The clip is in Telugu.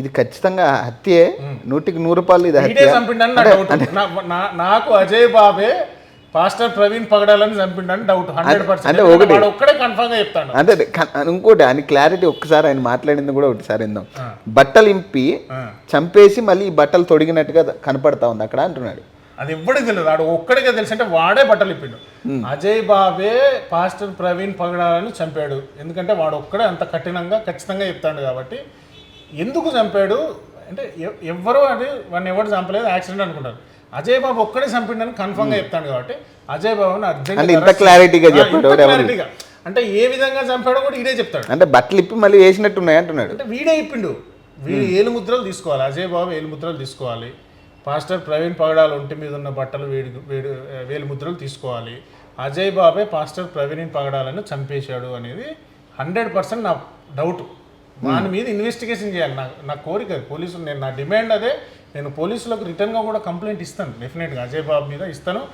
ఇది ఖచ్చితంగా హత్యే. నూటికి నూరు రూపాయలు ఇది హత్య. నాకు అజయ్ బాబే పాస్టర్ ప్రవీణ్ పగడాలని చంపిండని డౌట్ హండ్రెడ్ అంటే పర్సెంట్ ఒకటి- వాడు ఒక్కడే కన్ఫర్మ్గా చెప్తాడు. అంటే ఇంకోటి అని క్లారిటీ ఒక్కసారి ఆయన మాట్లాడింది కూడా ఒకటిసారి ఇందాం బట్టలు ఇంపి. చంపేసి మళ్ళీ ఈ బట్టలు తొడిగినట్టుగా కనపడతా ఉంది అక్కడ అంటున్నాడు. అది ఎవ్వడికి తెలియదు. వాడు ఒక్కడికే తెలుసు. అంటే వాడే బట్టలు ఇప్పిండు. అజయ్ బాబే పాస్టర్ ప్రవీణ్ పగడాలని చంపాడు. ఎందుకంటే వాడు ఒక్కడే అంత కఠినంగా ఖచ్చితంగా చెప్తాడు కాబట్టి ఎందుకు చంపాడు? అంటే ఎవ్- ఎవ్వరు అది వాడిని ఎవరు చంపలేదు యాక్సిడెంట్ అనుకుంటారు. అజయ్ బాబు ఒక్కడే చంపిండని కన్ఫర్మ్గా చెప్తాడు కాబట్టి అజయ్ బాబుని అర్జెంట్ ఇంత క్లారిటీగా చెప్పాడు ఎవరు? అంటే ఏ విధంగా చంపాడో కూడా ఇదే చెప్తాడు. అంటే బట్టలు ఇప్పి మళ్ళీ వేసినట్టున్నాయి అంటున్నాడు. అంటే వీడే ఇప్పిండు. వీడు ఏలు ముద్రలు తీసుకోవాలి. అజయ్ బాబు ఏలు ముద్రలు తీసుకోవాలి. పాస్టర్ ప్రవీణ్ పగడాల ఒంటి మీద ఉన్న బట్టలు వేడి వేడి వేలు ముద్రలు తీసుకోవాలి. అజయ్ బాబే పాస్టర్ ప్రవీణ్ పగడాలను చంపేశాడు అనేది హండ్రెడ్ పర్సెంట్ నా డౌట్ దాని మీద ఇన్వెస్టిగేషన్ చేయాలి. నా నా కోరిక పోలీసులు నేను నా డిమాండ్ అదే. నేను పోలీసులకు రిటర్న్గా కూడా కంప్లైంట్ ఇస్తాను. డెఫినెట్గా అజయ్ బాబు మీద ఇస్తాను.